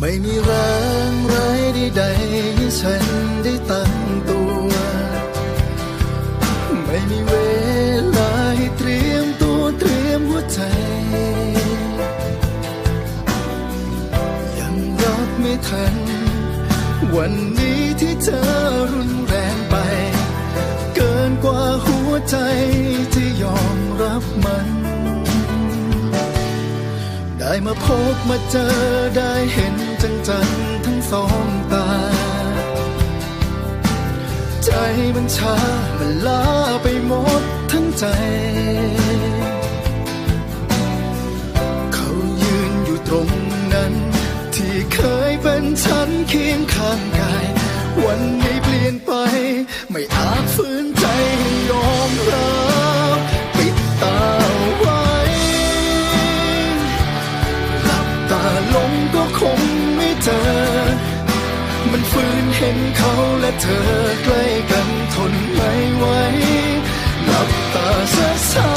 ไม่มีแรงไรายใดๆให้ฉันได้ตั้งตัว ไม่มีเวลาให้เตรียมตัวเตรียมหัวใจ ยังรับไม่ทัน วันนี้ที่เธอรุนแรงไป เกินกว่าหัวใจที่ยอมรับมันได้ มาพบมาเจอได้เห็นจังจังทั้งสองตา ใจมันชามันล้าไป มันฟื้นเห็นเขาและเธอใกล้กันทนไม่ไหวหลับตาช้าช้า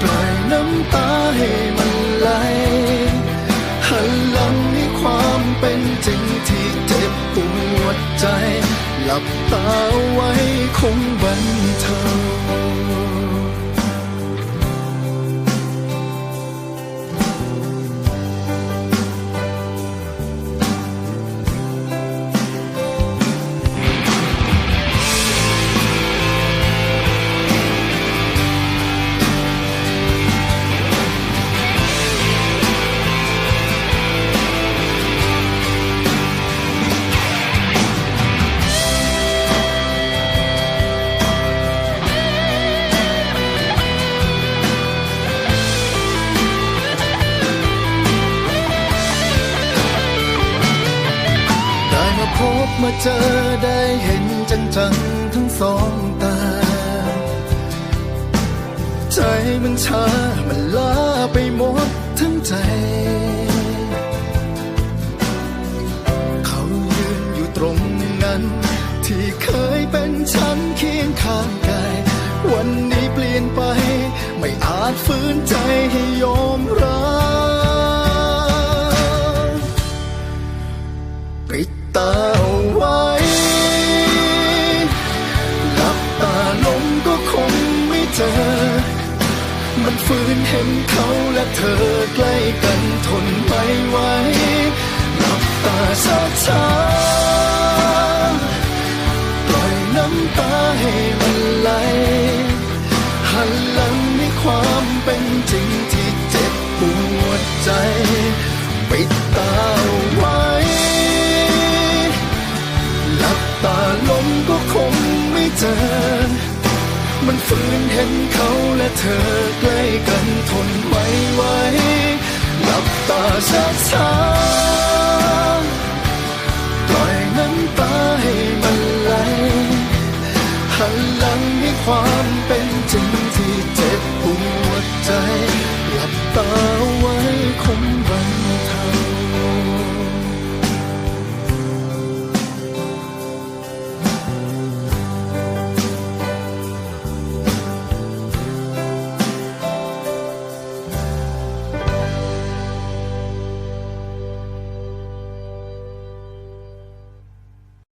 ปล่อยน้ำตาให้มันไหลหันหลังให้ความเป็นจริงที่เจ็บปวดใจ หลับตาไว้คงบันเทา พบมาเจอได้เห็นจังจังๆทั้งสองตา ใจมันชามันลาไปหมดทั้งใจ เขายืนอยู่ตรงนั้น ที่เคยเป็นฉันเคียงข้างกายวันนี้เปลี่ยนไป ไม่อาจฝืนใจให้ยอมรับ ตาเอาไว้ หลับตาลงก็คงไม่เจอ มันฟื้นเห็นเขาและเธอใกล้กันทนไม่ไหว หลับตาช้าช้าปล่อยน้ำตาให้มันไหล หันหลังให้ความเป็นจริงที่เจ็บปวดใจ ปิดตา จอ มันฝืนเห็นเขาและเธอใกล้กันทนไม่ไหวหลับตาช้าช้าปล่อยน้ำตาให้มันไหล หันหลังให้ความเป็นจริงที่เจ็บปวดใจ หลับตา